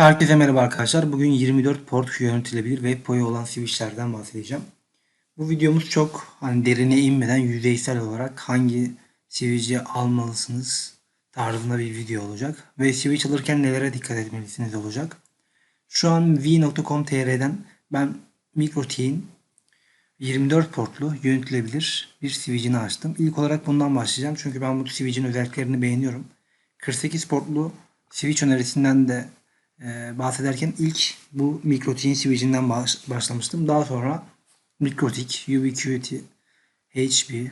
Herkese merhaba arkadaşlar. Bugün 24 port yönetilebilir ve PoE olan switchlerden bahsedeceğim. Bu videomuz çok hani derine inmeden yüzeysel olarak hangi switch'i almalısınız tarzında bir video olacak. Ve switch alırken nelere dikkat etmelisiniz olacak. Şu an v.com.tr'den ben MikroT'in 24 portlu yönetilebilir bir switch'ini açtım. İlk olarak bundan başlayacağım. Çünkü ben bu switch'in özelliklerini beğeniyorum. 48 portlu switch önerisinden de e, bahsederken ilk bu MikroTik'in switch'inden baş, başlamıştım. Daha sonra Mikrotik, Ubiquiti, HP,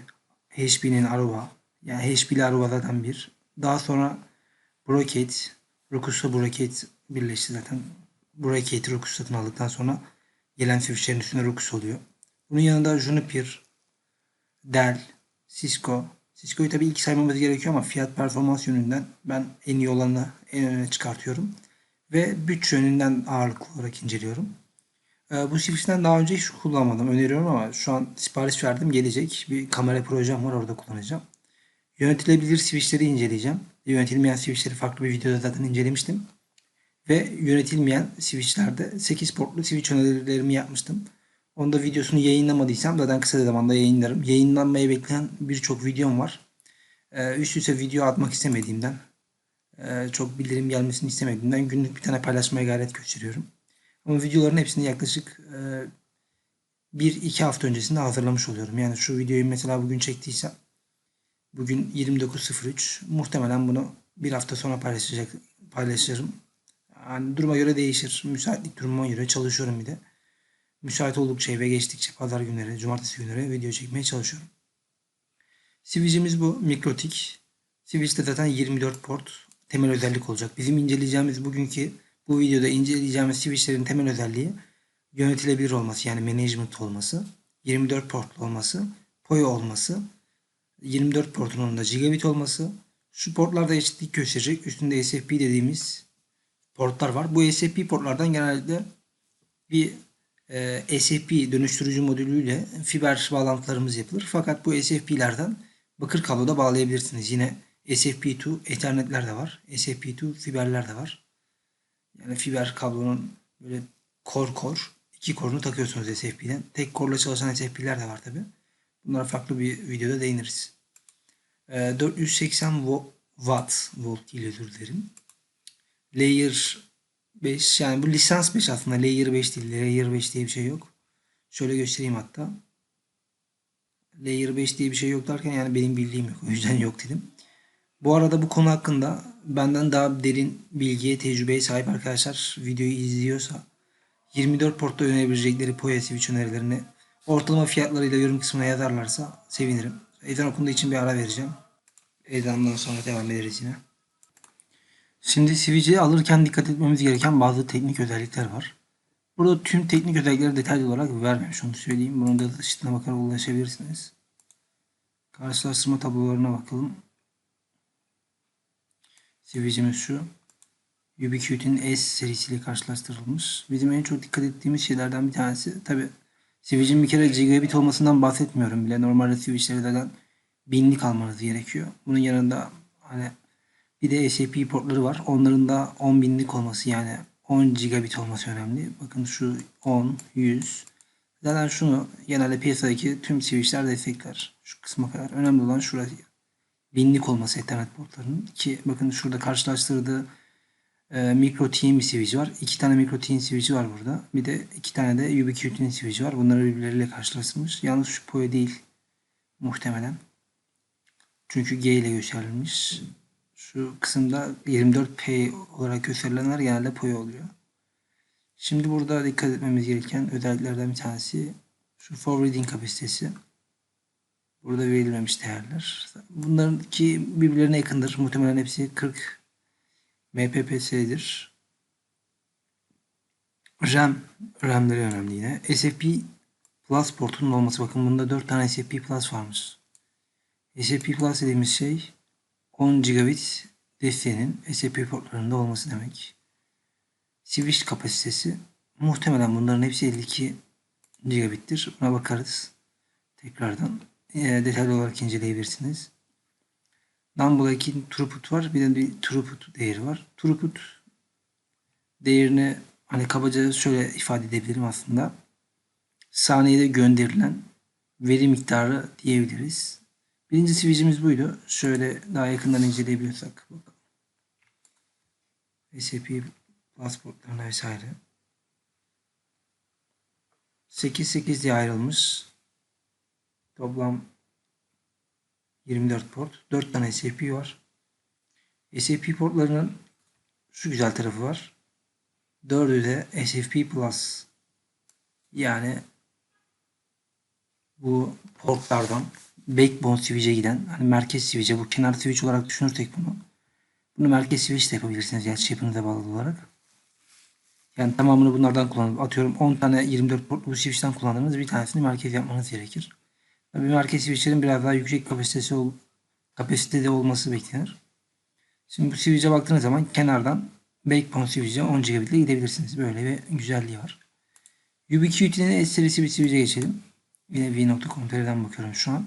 HP'nin Aruba, yani HP ile Aruba zaten bir. Daha sonra Brocade, Rukus'la Brocade birleşti zaten. Brocade Rukus satın aldıktan sonra gelen switchlerin üstüne Rukus oluyor. Bunun yanında Juniper, Dell, Cisco. Cisco'yu tabii ilk saymamız gerekiyor ama fiyat performans yönünden ben en iyi olanı en öne çıkartıyorum. Ve bütçe yönünden ağırlıklı olarak inceliyorum. Ee, bu switch'ten daha önce hiç kullanmadım. Öneriyorum ama şu an sipariş verdim. Gelecek. Bir kamera projem var orada kullanacağım. Yönetilebilir switch'leri inceleyeceğim. Yönetilmeyen switch'leri farklı bir videoda zaten incelemiştim. Ve yönetilmeyen switch'lerde 8 portlu switch önerilerimi yapmıştım. Onda videosunu yayınlamadıysam zaten kısa zamanda yayınlarım. Yayınlanmayı bekleyen birçok videom var. Ee, üst üste video atmak istemediğimden, e, çok bildirim gelmesini istemediğimden günlük bir tane paylaşmaya gayret gösteriyorum. Ama videoların hepsini yaklaşık e, 1-2 hafta öncesinde hazırlamış oluyorum. Yani şu videoyu mesela bugün çektiysem bugün 29.03 muhtemelen bunu bir hafta sonra paylaşacak paylaşırım. Yani duruma göre değişir. Müsaitlik durumuma göre çalışıyorum bir de. Müsait oldukça eve geçtikçe pazar günleri, cumartesi günleri video çekmeye çalışıyorum. Switch'imiz bu. Mikrotik. Switch'te zaten 24 port temel özellik olacak. Bizim inceleyeceğimiz bugünkü bu videoda inceleyeceğimiz switchlerin temel özelliği yönetilebilir olması yani management olması, 24 portlu olması, PoE olması, 24 portunun da gigabit olması, şu portlarda eşitlik gösterecek. Üstünde SFP dediğimiz portlar var. Bu SFP portlardan genellikle bir e, SFP dönüştürücü modülüyle fiber bağlantılarımız yapılır. Fakat bu SFP'lerden bakır kabloda bağlayabilirsiniz. Yine SFP2 Ethernet'ler de var. SFP2 fiberler de var. Yani fiber kablonun böyle kor kor iki korunu takıyorsunuz SFP'den. Tek korla çalışan SFP'ler de var tabi. Bunlara farklı bir videoda değiniriz. E, 480 watt volt ile özür dilerim. Layer 5 yani bu lisans 5 aslında layer 5 değil. Layer 5 diye bir şey yok. Şöyle göstereyim hatta. Layer 5 diye bir şey yok derken yani benim bildiğim yok. O yüzden yok dedim. Bu arada bu konu hakkında benden daha derin bilgiye, tecrübeye sahip arkadaşlar videoyu izliyorsa 24 portta önerebilecekleri POE switch önerilerini ortalama fiyatlarıyla yorum kısmına yazarlarsa sevinirim. Ezan okunduğu için bir ara vereceğim. Ezandan sonra devam ederiz yine. Şimdi switch'i alırken dikkat etmemiz gereken bazı teknik özellikler var. Burada tüm teknik özellikleri detaylı olarak vermemiş onu söyleyeyim. Bunun da dışına bakarak ulaşabilirsiniz. Karşılaştırma tablolarına bakalım. Switch'imiz şu. Ubiquiti'nin S serisiyle karşılaştırılmış. Bizim en çok dikkat ettiğimiz şeylerden bir tanesi tabi switch'in bir kere gigabit olmasından bahsetmiyorum bile. Normalde switch'leri zaten binlik almanız gerekiyor. Bunun yanında hani bir de SAP portları var. Onların da 10 binlik olması yani 10 gigabit olması önemli. Bakın şu 10, 100. Zaten şunu genelde piyasadaki tüm switchler destekler. Şu kısma kadar. Önemli olan şurası. Binlik olması Ethernet portlarının. Ki bakın şurada karşılaştırdığı e, Micro Team bir switch var. İki tane Micro Team switch'i var burada. Bir de iki tane de Ubiquiti'nin switch'i var. Bunları birbirleriyle karşılaştırmış. Yalnız şu PoE değil. Muhtemelen. Çünkü G ile gösterilmiş. Şu kısımda 24P olarak gösterilenler genelde PoE oluyor. Şimdi burada dikkat etmemiz gereken özelliklerden bir tanesi şu forwarding kapasitesi. Burada verilmemiş değerler. Bunların ki birbirlerine yakındır. Muhtemelen hepsi 40 MPPS'dir. RAM, RAM'leri önemli yine. SFP Plus portunun olması. Bakın bunda 4 tane SFP Plus varmış. SFP Plus dediğimiz şey 10 gigabit desteğinin SCP portlarında olması demek. Switch kapasitesi muhtemelen bunların hepsi 52 gigabittir. Buna bakarız. Tekrardan detaylı olarak inceleyebilirsiniz. Number 2 throughput var. Bir de bir throughput değeri var. Throughput değerini hani kabaca şöyle ifade edebilirim aslında. Saniyede gönderilen veri miktarı diyebiliriz. Birinci switch'imiz buydu. Şöyle daha yakından inceleyebiliyorsak bakalım. SAP pasportlarına vesaire. 8-8 diye ayrılmış. Toplam 24 port. 4 tane SAP var. SAP portlarının şu güzel tarafı var. 4'ü de SFP Plus. Yani bu portlardan backbone switch'e giden hani merkez switch'e bu kenar switch olarak düşünürsek bunu bunu merkez switch de yapabilirsiniz gerçi yapınıza bağlı olarak. Yani tamamını bunlardan kullanıp atıyorum 10 tane 24 portlu switch'ten kullandığınız bir tanesini merkez yapmanız gerekir. Tabii merkez switch'lerin biraz daha yüksek kapasitesi ol, kapasitede olması beklenir. Şimdi bu switch'e baktığınız zaman kenardan backbone switch'e 10 gigabit ile gidebilirsiniz. Böyle bir güzelliği var. Ubiquiti'nin S serisi bir switch'e geçelim. Yine v.com.tr'den bakıyorum şu an.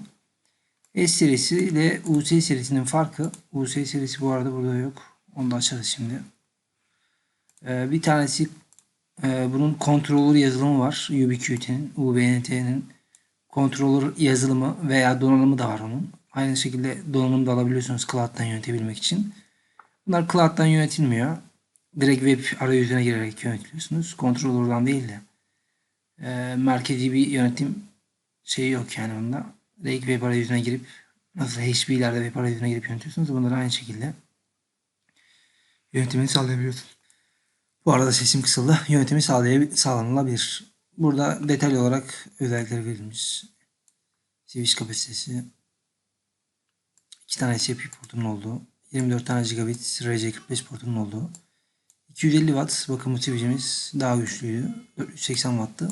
S serisi ile UC serisinin farkı. UC serisi bu arada burada yok. Onu da açarız şimdi. Ee, bir tanesi e, bunun controller yazılımı var. Ubiquiti'nin, UBNT'nin controller yazılımı veya donanımı da var onun. Aynı şekilde donanım da alabiliyorsunuz cloud'dan yönetebilmek için. Bunlar cloud'dan yönetilmiyor. Direkt web arayüzüne girerek yönetiliyorsunuz. Controller'dan değil de. E, merkezi bir yönetim şeyi yok yani bunda. Direkt web arayüzüne girip nasıl HP'lerde web arayüzüne girip yönetiyorsunuz. Bunları aynı şekilde yönetimini sağlayabiliyorsunuz. Bu arada sesim kısıldı. Yönetimi sağlanılabilir. Burada detaylı olarak özellikleri verilmiş. Switch kapasitesi. 2 tane SCP portunun olduğu. 24 tane gigabit RJ45 portunun olduğu. 250 watt bakın bu switch'imiz daha güçlüydü. 480 watt'tı.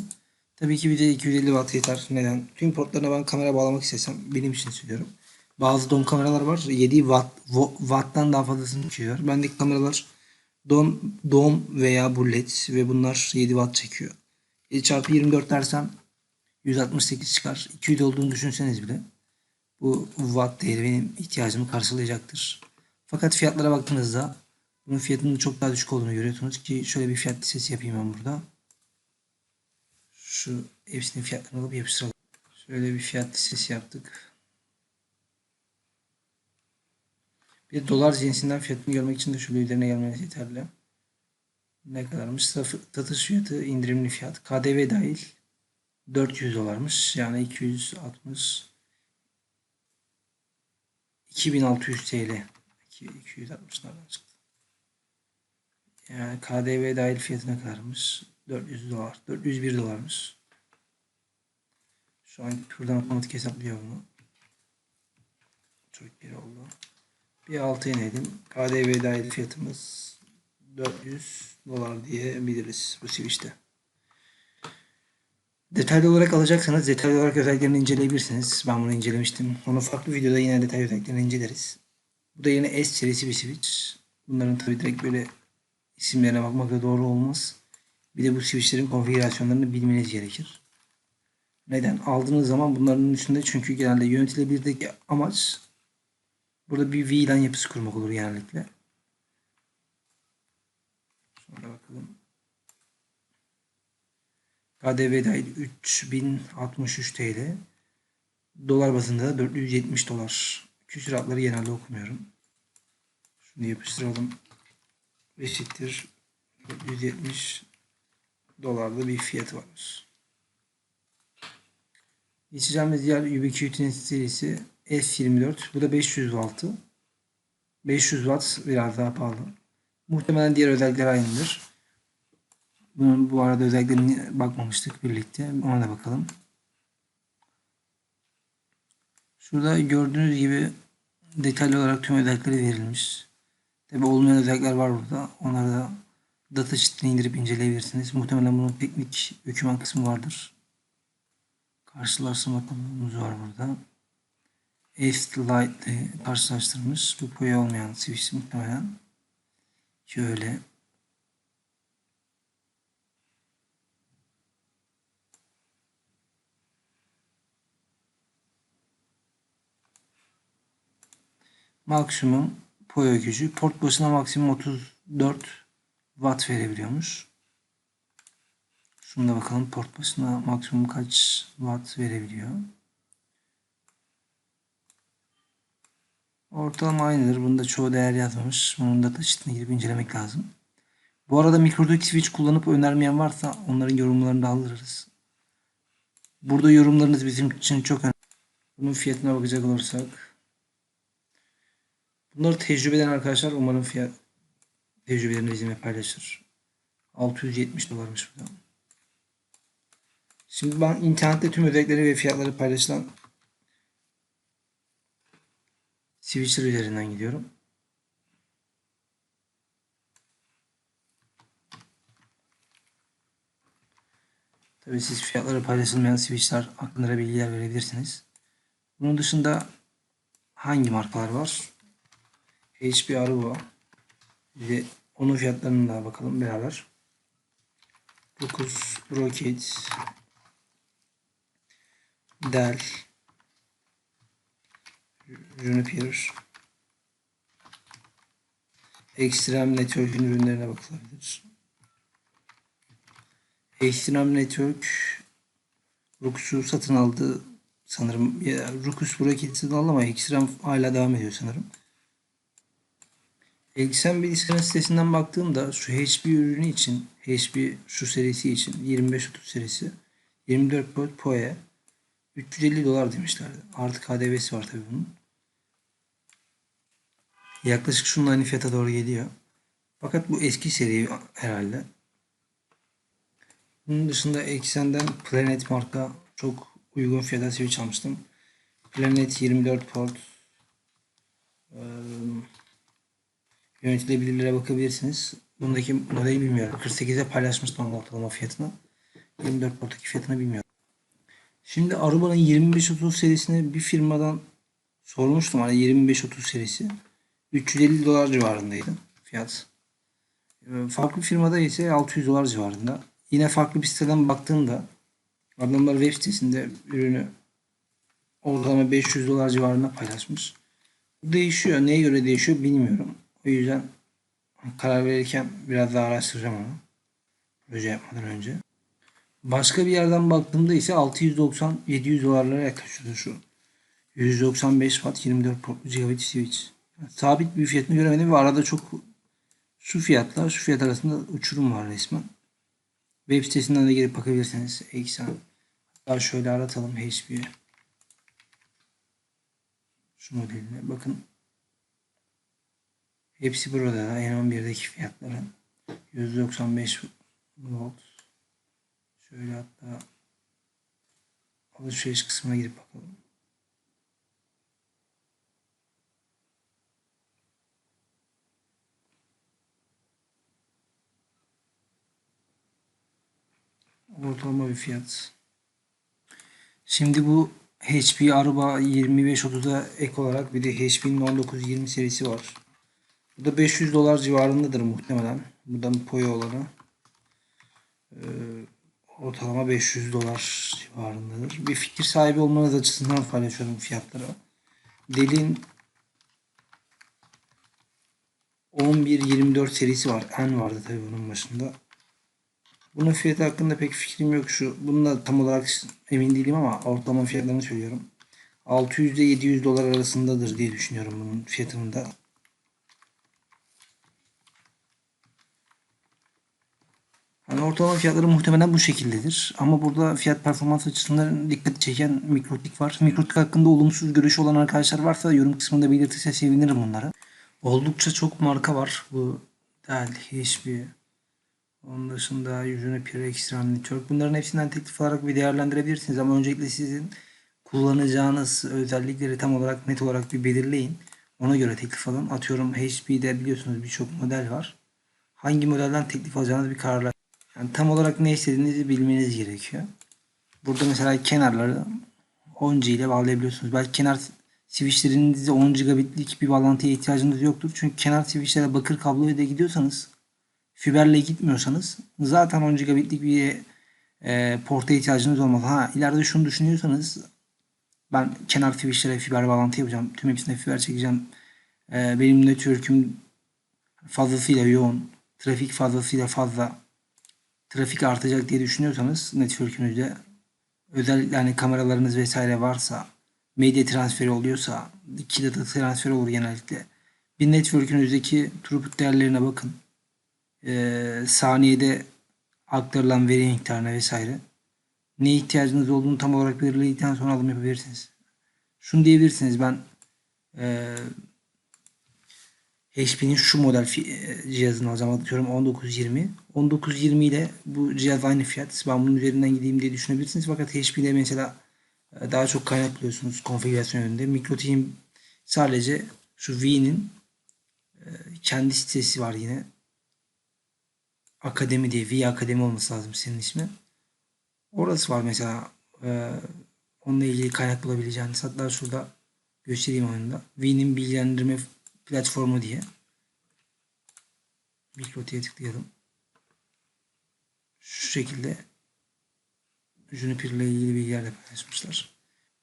Tabii ki bir de 250 watt yeter. Neden? Tüm portlarına ben kamera bağlamak istesem benim için söylüyorum. Bazı dom kameralar var. 7 watt, watt'tan daha fazlasını çekiyor. Bendeki kameralar dom, dom veya bullet ve bunlar 7 watt çekiyor. 7 çarpı 24 dersem 168 çıkar. 200 olduğunu düşünseniz bile bu watt değeri benim ihtiyacımı karşılayacaktır. Fakat fiyatlara baktığınızda bunun fiyatının çok daha düşük olduğunu görüyorsunuz ki şöyle bir fiyat listesi yapayım ben burada. Şu hepsinin fiyatlarını alıp yapıştıralım. Şöyle bir fiyat listesi yaptık. Bir dolar cinsinden fiyatını görmek için de şu üzerine gelmeniz yeterli. Ne kadarmış? Satış fiyatı indirimli fiyat. KDV dahil 400 dolarmış. Yani 260 2600 TL. 260 nereden çıktı? Yani KDV dahil fiyatı ne kadarmış? 400 dolar. 401 dolarmış. Şu an buradan otomatik hesaplıyor bunu. Çok bir oldu. Bir altı inelim. KDV dahil fiyatımız 400 dolar diyebiliriz bu switch'te. Detaylı olarak alacaksanız detaylı olarak özelliklerini inceleyebilirsiniz. Ben bunu incelemiştim. Onu farklı videoda yine detaylı özelliklerini inceleriz. Bu da yine S serisi bir switch. Bunların tabi direkt böyle isimlerine bakmak da doğru olmaz. Bir de bu switchlerin konfigürasyonlarını bilmeniz gerekir. Neden? Aldığınız zaman bunların üstünde çünkü genelde yönetilebilirdeki amaç burada bir VLAN yapısı kurmak olur genellikle. Sonra bakalım. KDV dahil 3063 TL. Dolar bazında da 470 dolar. Küsuratları genelde okumuyorum. Şunu yapıştıralım. Eşittir 470 dolarda bir fiyatı varmış. Geçeceğimiz diğer Ubiquiti'nin serisi S24. Bu da 500 watt. 500 watt biraz daha pahalı. Muhtemelen diğer özellikler aynıdır. Bunun bu arada özelliklerine bakmamıştık birlikte. Ona da bakalım. Şurada gördüğünüz gibi detaylı olarak tüm özellikleri verilmiş. Tabi olmayan özellikler var burada. Onları da data sheet'ini indirip inceleyebilirsiniz. Muhtemelen bunun teknik doküman kısmı vardır. Karşılaştırma konumuz var burada. F-Lite ile karşılaştırmış. Bu boya olmayan switch muhtemelen. Şöyle. Maksimum Poyo gücü. Port başına maksimum 34 watt verebiliyormuş. Şunu da bakalım port başına maksimum kaç watt verebiliyor. Ortalama aynıdır. Bunda çoğu değer yazmamış. Bunun da taşıtına girip incelemek lazım. Bu arada mikrodük switch kullanıp önermeyen varsa onların yorumlarını da alırız. Burada yorumlarınız bizim için çok önemli. Bunun fiyatına bakacak olursak. Bunları tecrübe eden arkadaşlar umarım fiyat tecrübelerini bizimle paylaşır. 670 dolarmış bu da. Şimdi ben internette tüm özellikleri ve fiyatları paylaşılan switcher üzerinden gidiyorum. Tabii siz fiyatları paylaşılmayan switchler hakkında bilgiler verebilirsiniz. Bunun dışında hangi markalar var? HP Aruba ve onun fiyatlarına da bakalım beraber. Ruckus, Brocade, Dell, Juniper, Extreme Network'ün ürünlerine bakılabilir. Extreme Network Rukus'u satın aldı sanırım. Ya, Rukus Bracket satın aldı ama Extreme hala devam ediyor sanırım. Extreme bilgisayarın sitesinden baktığımda şu HP ürünü için HP şu serisi için 25-30 serisi 24 volt PoE 350 dolar demişlerdi. Artık KDV'si var tabii bunun. Yaklaşık aynı fiyata doğru geliyor. Fakat bu eski seri herhalde. Bunun dışında Exxen'den Planet marka çok uygun fiyata switch almıştım. Planet 24 port ee, yönetilebilirlere bakabilirsiniz. Bundaki modeli bilmiyorum. 48'e paylaşmıştım onun ortalama fiyatını. 24 portaki fiyatını bilmiyorum. Şimdi Aruba'nın 2530 serisini bir firmadan sormuştum. Hani 2530 serisi. 350 dolar civarındaydı fiyat. Ee, Farklı firmada ise 600 dolar civarında. Yine farklı bir siteden baktığımda adamlar web sitesinde ürünü ortalama 500 dolar civarında paylaşmış. Bu değişiyor. Neye göre değişiyor bilmiyorum. O yüzden karar verirken biraz daha araştıracağım onu. Proje yapmadan önce. Başka bir yerden baktığımda ise 690-700 dolarlara yaklaşıyordu şu. 195 watt 24 portlu gigabit switch. Sabit bir fiyatını göremedim ve arada çok şu fiyatla şu fiyat arasında uçurum var resmen. Web sitesinden de girip bakabilirsiniz. Eksen. Hatta şöyle aratalım HP. Şu modeline. Bakın. Hepsi burada da. N11'deki fiyatları. 195 volt. Şöyle hatta alışveriş kısmına girip bakalım. Ortalama bir fiyat. Şimdi bu HP Aruba 2530'a ek olarak bir de HP'nin 1920 serisi var. Bu da 500 dolar civarındadır muhtemelen. Buradan Poyo olanı. Ee, ortalama 500 dolar civarındadır. Bir fikir sahibi olmanız açısından paylaşıyorum fiyatları. Delin 11-24 serisi var. N vardı tabii bunun başında. Bunun fiyatı hakkında pek fikrim yok şu. Bununla tam olarak emin değilim ama ortalama fiyatlarını söylüyorum. 600 ile 700 dolar arasındadır diye düşünüyorum bunun fiyatının da. Yani ortalama fiyatları muhtemelen bu şekildedir. Ama burada fiyat performans açısından dikkat çeken mikrotik var. Mikrotik hakkında olumsuz görüşü olan arkadaşlar varsa yorum kısmında belirtirse sevinirim bunları. Oldukça çok marka var. Bu Dell, HP, onun dışında yüzüne Pure Extreme Network. Bunların hepsinden teklif alarak bir değerlendirebilirsiniz. Ama öncelikle sizin kullanacağınız özellikleri tam olarak net olarak bir belirleyin. Ona göre teklif alın. Atıyorum HP'de biliyorsunuz birçok model var. Hangi modelden teklif alacağınız bir kararlar. Yani tam olarak ne istediğinizi bilmeniz gerekiyor. Burada mesela kenarları 10 G ile bağlayabiliyorsunuz. Belki kenar switchlerinizde 10 gigabitlik bir bağlantıya ihtiyacınız yoktur. Çünkü kenar switchlere bakır kabloya da gidiyorsanız fiberle gitmiyorsanız zaten 10 gigabitlik bir e, porta ihtiyacınız olmaz. Ha ileride şunu düşünüyorsanız ben kenar switchlere fiber bağlantı yapacağım. Tüm hepsine fiber çekeceğim. E, benim network'üm fazlasıyla yoğun trafik fazlasıyla fazla trafik artacak diye düşünüyorsanız network'ünüzde özellikle hani kameralarınız vesaire varsa medya transferi oluyorsa ki data transferi olur genellikle. Bir network'ünüzdeki throughput değerlerine bakın. Ee, saniyede aktarılan veri miktarına vesaire. Ne ihtiyacınız olduğunu tam olarak belirledikten sonra alım yapabilirsiniz. Şunu diyebilirsiniz ben e, HP'nin şu model e, cihazını alacağım. Atıyorum 1920. 1920 ile bu cihaz aynı fiyat. Ben bunun üzerinden gideyim diye düşünebilirsiniz. Fakat HP'de mesela e, daha çok kaynak buluyorsunuz konfigürasyon yönünde. MikroTik'in sadece şu V'nin e, kendi sitesi var yine. Akademi diye. V Akademi olması lazım senin ismi. Orası var mesela. E, onunla ilgili kaynak bulabileceğiniz. Hatta şurada göstereyim oyunda. V'nin bilgilendirme platformu diye. Mikrotiğe tıklayalım. Şu şekilde Juniper ile ilgili bilgiler de paylaşmışlar.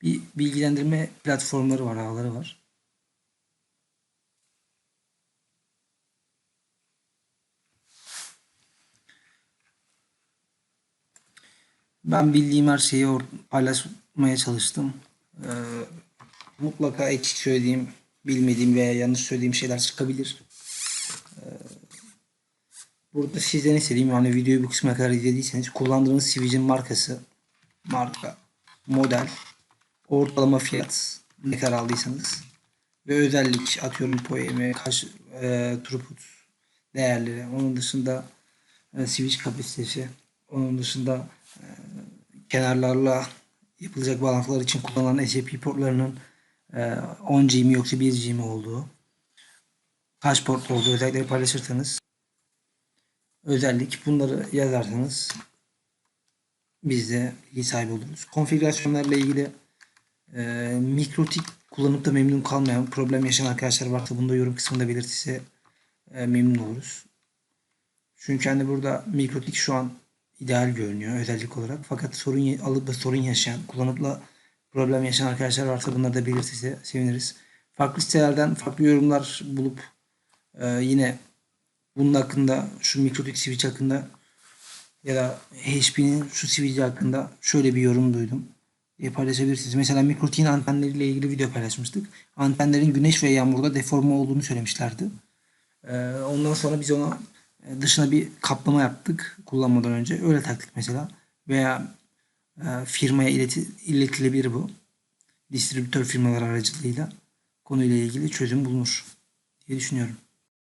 Bir bilgilendirme platformları var, ağları var. Ben bildiğim her şeyi paylaşmaya çalıştım. Ee, mutlaka eksik söylediğim, bilmediğim veya yanlış söylediğim şeyler çıkabilir. Ee, burada sizden istediğim yani videoyu bu kısmına kadar izlediyseniz kullandığınız sivilcin markası, marka, model, ortalama fiyat ne kadar aldıysanız ve özellik atıyorum poemi, kaç e, throughput değerleri, onun dışında e, switch kapasitesi, onun dışında kenarlarla yapılacak bağlantılar için kullanılan SCP portlarının e, 10G mi yoksa 1G mi olduğu, kaç port olduğu özellikleri paylaşırsanız özellik bunları yazarsanız biz de bilgi sahibi oluruz. Konfigürasyonlarla ilgili e, mikrotik kullanıp da memnun kalmayan, problem yaşayan arkadaşlar varsa bunu da yorum kısmında belirtirse e, memnun oluruz. Çünkü hani burada mikrotik şu an ideal görünüyor özellik olarak. Fakat sorun alıp da sorun yaşayan, kullanıp da problem yaşayan arkadaşlar varsa bunları da belirtirse seviniriz. Farklı sitelerden farklı yorumlar bulup e, yine bunun hakkında şu mikrotik switch hakkında ya da HP'nin şu switch hakkında şöyle bir yorum duydum diye paylaşabilirsiniz. Mesela mikrotiğin antenleriyle ilgili video paylaşmıştık. Antenlerin güneş ve yağmurda deforme olduğunu söylemişlerdi. Ee, ondan sonra biz ona dışına bir kaplama yaptık kullanmadan önce. Öyle taktık mesela. Veya e, firmaya ileti, iletilebilir bu. Distribütör firmalar aracılığıyla konuyla ilgili çözüm bulunur diye düşünüyorum.